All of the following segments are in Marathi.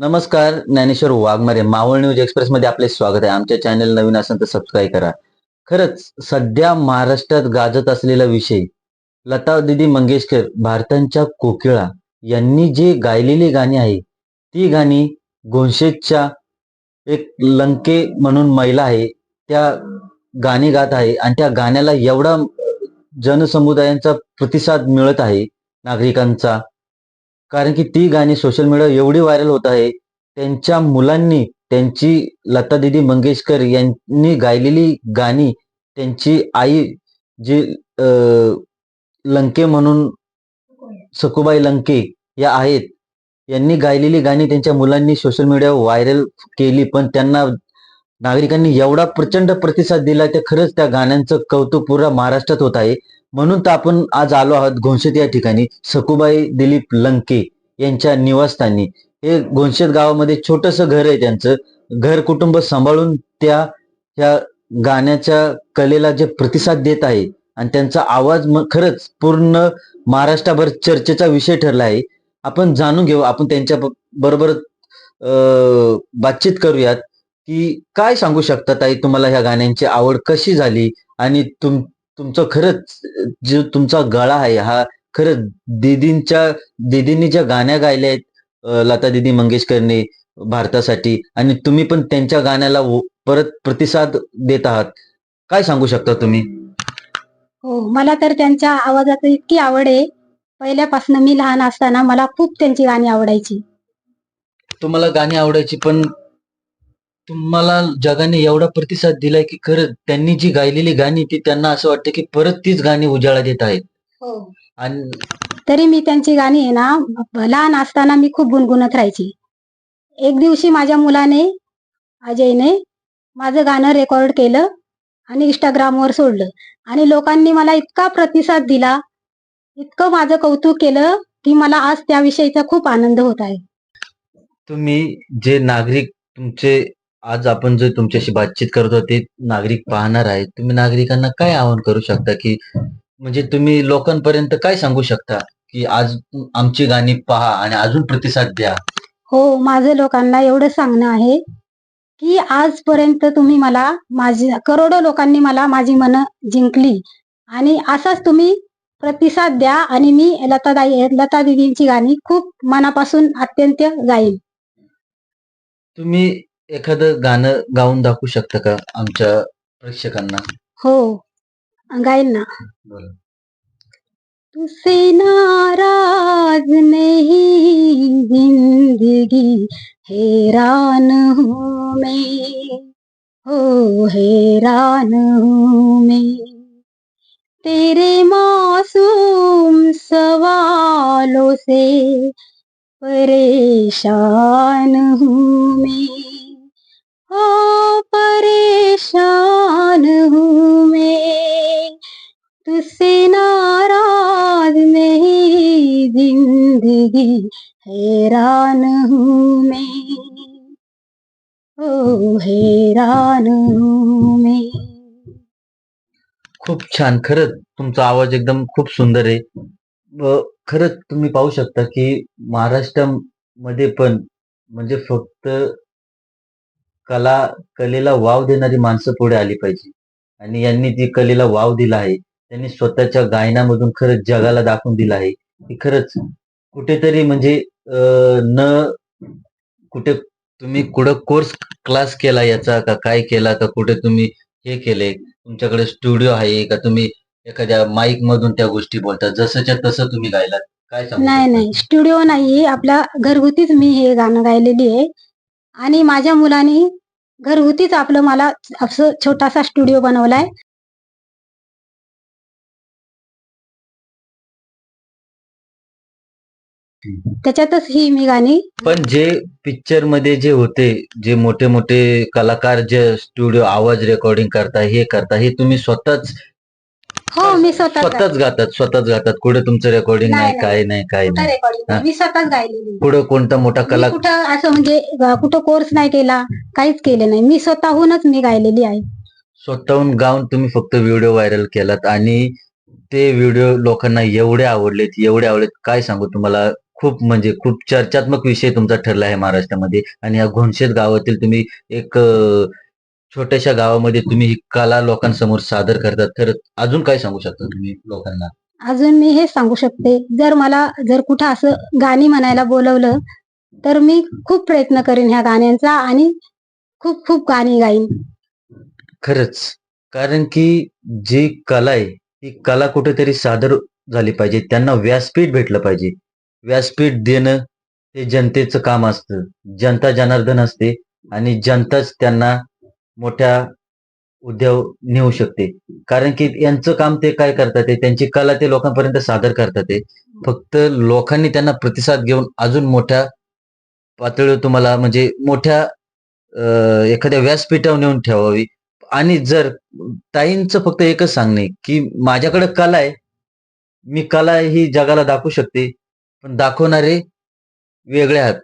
नमस्कार ज्ञानेश्वर वाघमारे मावळ न्यूज एक्सप्रेस मध्ये आपले स्वागत आहे. आमच्या चॅनल नवीन असेल तर सबस्क्राईब करा. खरंच सध्या महाराष्ट्रात गाजत असलेला विषय लता दिदी मंगेशकर भारतांच्या कोकिळा यांनी जे गायलेली गाणी आहे ती गाणी गोंशेच्या एक लंके म्हणून महिला आहे त्या गाणी गात आहे आणि त्या गाण्याला एवढा जनसमुदायांचा प्रतिसाद मिळत आहे नागरिकांचा कारण की ती गाणी सोशल मीडिया एवढी व्हायरल होत आहे त्यांच्या मुलांनी त्यांची लता दिदी मंगेशकर यांनी गायलेली गाणी त्यांची आई जी अं, लंके म्हणून सकुबाई लंके या आहेत यांनी गायलेली गाणी त्यांच्या मुलांनी सोशल मीडियावर व्हायरल केली पण त्यांना नागरिकांनी एवढा प्रचंड प्रतिसाद दिला ते खरंच त्या गाण्यांचं कौतुक पुरा महाराष्ट्रात होत आहे. म्हणून तर आपण आज आलो आहोत घोणशेत या ठिकाणी. सकुबाई दिलीप लंके यांच्या निवासस्थानी. हे घोणशेत गावामध्ये छोटस घर आहे त्यांचं. घर कुटुंब सांभाळून त्या त्या गाण्याच्या कलेला जे प्रतिसाद देत आहे आणि त्यांचा आवाज खरंच पूर्ण महाराष्ट्राभर चर्चेचा विषय ठरला आहे. आपण जाणून घेऊ आपण त्यांच्या बरोबर बातचीत करूयात की काय सांगू शकता ताई तुम्हाला ह्या गाण्यांची आवड कशी झाली आणि तुम तुमचं खरंच जो तुमचा गळा आहे हा खरंच दीदींच्या दीदींनी ज्या गाण्या गायल्या आहेत लता दिदी मंगेशकरने भारतासाठी. आणि तुम्ही पण त्यांच्या गाण्याला परत प्रतिसाद देत आहात. काय सांगू शकता तुम्ही? हो मला तर त्यांच्या आवाजात इतकी आवड आहे. पहिल्यापासून मी लहान असताना मला खूप त्यांची गाणी आवडायची. तुम्हाला गाणी आवडायची पण तुम्हाला जगाने एवढा प्रतिसाद दिलाय की खरंच त्यांनी जी गायलेली गाणी ती त्यांना असं वाटतं की परत तीच गाणी उजाळा देत आहेत. आणि तरी मी त्यांची गाणी आहे ना लहान असताना मी खूप गुणगुणत राहायची. एक दिवशी माझ्या मुलाने अजयने माझं गाणं रेकॉर्ड केलं आणि इंस्टाग्रामवर सोडलं. आणि लोकांनी मला इतका प्रतिसाद दिला इतकं माझं कौतुक केलं की मला आज त्याविषयीचा खूप आनंद होत आहे. तुम्ही जे नागरिक तुमचे आज आपण जे तुमच्याशी बातचीत करतो ते नागरिक पाहणार आहेत. तुम्ही नागरिकांना काय आवाहन करू शकता की म्हणजे तुम्ही लोकांपर्यंत काय सांगू शकता की आज आमची गाणी पहा आणि अजून प्रतिसाद द्या? हो माझं लोकांना एवढं सांगणं आहे की आजपर्यंत तुम्ही मला माझी करोडो लोकांनी मला माझी मनं जिंकली. आणि असाच तुम्ही प्रतिसाद द्या आणि मी लतादाई लता दिदींची गाणी खूप मनापासून अत्यंत गाईन. तुम्ही एखादं गाणं गाऊन दाखवू शकता का आमच्या प्रेक्षकांना? हो गाईन. ना बोला तुझसे नाराज नहीं जिंदगी हैरान हूँ मैं। हो हैरान हूँ मैं। तेरे मासूम सवालों से परेशान हूँ मैं। हो परेशान हूँ मैं। तुझसे नाराज नहीं जिंदगी हैरान हूँ मैं। ओ हैरान हूँ मैं। खूप छान. खरंच तुमचा आवाज एकदम खूप सुंदर आहे. खरंच तुम्ही पाहू शकता की महाराष्ट्रामध्ये पण म्हणजे फक्त कला कलेला वाव देणारी माणसं पुढे आली पाहिजे. आणि यांनी जी कलेला वाव दिला आहे त्यांनी स्वतःच्या गायनामधून खरंच जगाला दाखवून दिलं आहे. की खरंच कुठेतरी म्हणजे न कुठे तुम्ही कुठं कोर्स क्लास केला याचा का काय केला का कुठे तुम्ही हे केले तुमच्याकडे स्टुडिओ आहे का तुम्ही एखाद्या माईक मधून त्या गोष्टी बोलतात जसंच्या तसं तुम्ही गायलात काय नाही? नाही स्टुडिओ नाही आपल्या घरगुतीच मी हे गाणं गायलेली आहे. आणि माझ्या मुलाने घरगुतीच आपलं. मला असं छोटासा स्टुडिओ बनवलाय. त्याच्यातच ही मी गाणी पण जे पिक्चरमध्ये जे होते जे मोठे मोठे कलाकार जे स्टुडिओ आवाज रेकॉर्डिंग करता हे करता हे तुम्ही स्वतःच हो मी स्वतः स्वतःच गातात स्वतःच गातात. कुठे तुमचं रेकॉर्डिंग नाही. काय नाही. काय नाही रेकॉर्डिंग. मी स्वतःच गायलेली. कुठं कोणता मोठा मी कला कुठं असं म्हणजे अं, कुठं कोर्स नाही केला काहीच केलं नाही. मी स्वतःहूनच मी गायलेली आहे. स्वतःहून गाऊन तुम्ही फक्त व्हिडिओ व्हायरल केलात आणि ते व्हिडिओ लोकांना एवढे आवडलेत एवढे आवडलेत. काय सांगू तुम्हाला? खूप म्हणजे खूप चर्चात्मक विषय तुमचा ठरला आहे महाराष्ट्रामध्ये. आणि या घोणशेत गावातील तुम्ही एक अ, छोट्याशा गावामध्ये तुम्ही ही कला लोकांसमोर सादर करतात तर अजून काय सांगू शकता तुम्ही लोकांना? अजून मी हे सांगू शकते. जर मला जर कुठं असं गाणी म्हणायला बोलवलं तर मी खूप प्रयत्न करेन ह्या गाण्यांचा आणि खूप खूप गाणी गाईन. खरंच. कारण की जी कला आहे ती कला कुठेतरी सादर झाली पाहिजे. त्यांना व्यासपीठ भेटलं पाहिजे. व्यासपीठ देणं हे जनतेचं काम असतं. जनता जनार्दन असते आणि जनताच त्यांना मोठ्या उद्योग नेऊ शकते. कारण की यांचं काम ते काय करतात ते त्यांची कला ते लोकांपर्यंत सादर करतात ते. फक्त लोकांनी त्यांना प्रतिसाद घेऊन अजून मोठ्या पातळीवर तुम्हाला म्हणजे मोठ्या एखाद्या व्यासपीठावर नेऊन ठेवावी. आणि जर ताईंचं फक्त एकच सांगणे की माझ्याकडे कला आहे मी कला ही जगाला दाखवू शकते पण दाखवणारे वेगळे आहेत.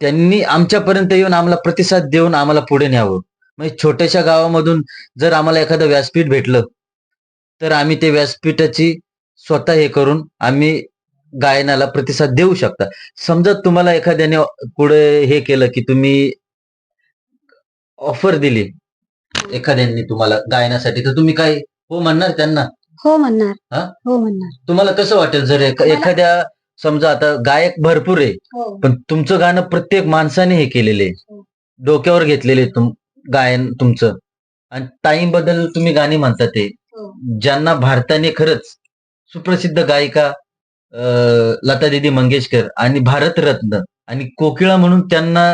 त्यांनी आमच्यापर्यंत येऊन आम्हाला प्रतिसाद देऊन आम्हाला पुढे न्यावं. म्हणजे छोट्याशा गावामधून जर आम्हाला एखादं व्यासपीठ भेटलं तर आम्ही ते व्यासपीठाची स्वतः हे करून आम्ही गायनाला प्रतिसाद देऊ शकता. समजा तुम्हाला एखाद्याने पुढे हे केलं की तुम्ही ऑफर दिली एखाद्यांनी तुम्हाला गायनासाठी तर तुम्ही काय हो म्हणणार त्यांना? हो म्हणणार. हा? म्हणणार. तुम्हाला कसं वाटेल जर एखाद्या समजा आता गायक भरपूर आहे हो. पण तुमचं गाणं प्रत्येक माणसाने हे केलेले हो. डोक्यावर घेतलेले तुम गायन तुमचं. आणि ताईंबद्दल तुम्ही गाणी म्हणता ते. हो. ज्यांना भारताने खरंच सुप्रसिद्ध गायिका अं, लता दिदी मंगेशकर आणि भारतरत्न आणि कोकिळा म्हणून त्यांना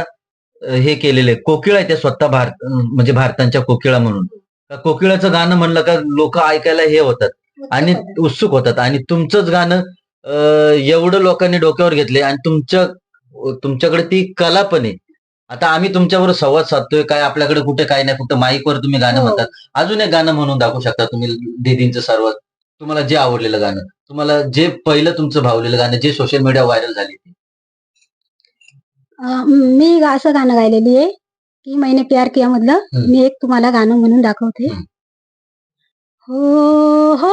अं, हे केलेले कोकिळा आहे त्या स्वतः भारत म्हणजे भारतांच्या कोकिळा म्हणून. का कोकिळाचं गाणं म्हणलं का लोक ऐकायला हे होतात आणि उत्सुक होतात. आणि तुमचंच गाणं एवढं लोकांनी डोक्यावर घेतले आणि तुमच्या तुमच्याकडे ती कला पण आहे. आता आम्ही तुमच्याबरोबर संवाद साधतोय काय आपल्याकडे कुठे काय नाही फक्त माईकवर तुम्ही गाणं हो. म्हणतात. अजून एक गाणं म्हणून दाखवू शकता तुम्ही दीदींचं सर्वात. तुम्हाला जे आवडलेलं गाणं. तुम्हाला जे पहिलं तुमचं भावलेलं गाणं जे सोशल मीडिया व्हायरल झाले मी असं गाणं गायलेली आहे की मैंने प्यार किया मधलं. मी एक तुम्हाला गाणं म्हणून दाखवते. हो हो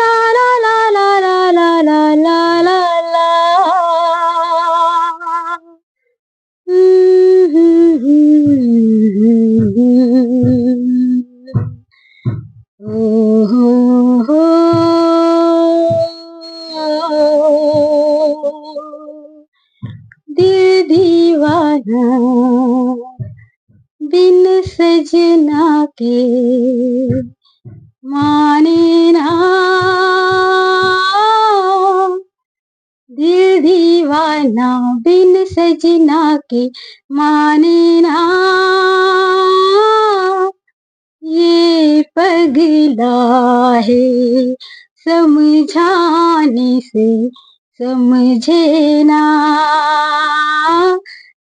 লা লা লা লা লা লা লা লা লা লা দিল দিওয়ানা বিন সজনা কে माने ना दिल दीवाना बिन सजना के माने ना ये पगला है समझाने से समझे ना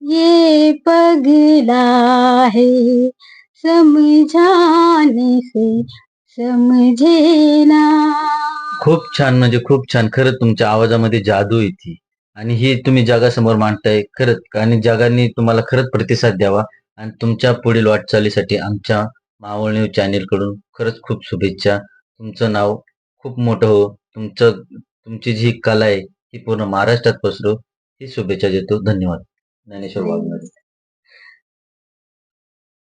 ये पगला है समझाने से समजेना खूप छान म्हणजे खूप छान. खरंच तुमच्या आवाजामध्ये जादू येते. आणि ही तुम्ही जगासमोर मांडताय खरंच. आणि जगाने तुम्हाला खरंच प्रतिसाद द्यावा. आणि तुमच्या पुढील वाटचालीसाठी आमच्या मावळ न्यूज चॅनेल कडून खरंच खूप शुभेच्छा. तुमचं नाव खूप मोठं हो. तुमचं तुमची जी कला आहे ती पूर्ण महाराष्ट्रात पसरो. ही शुभेच्छा देतो. धन्यवाद. ज्ञानेश्वर वाघमारे.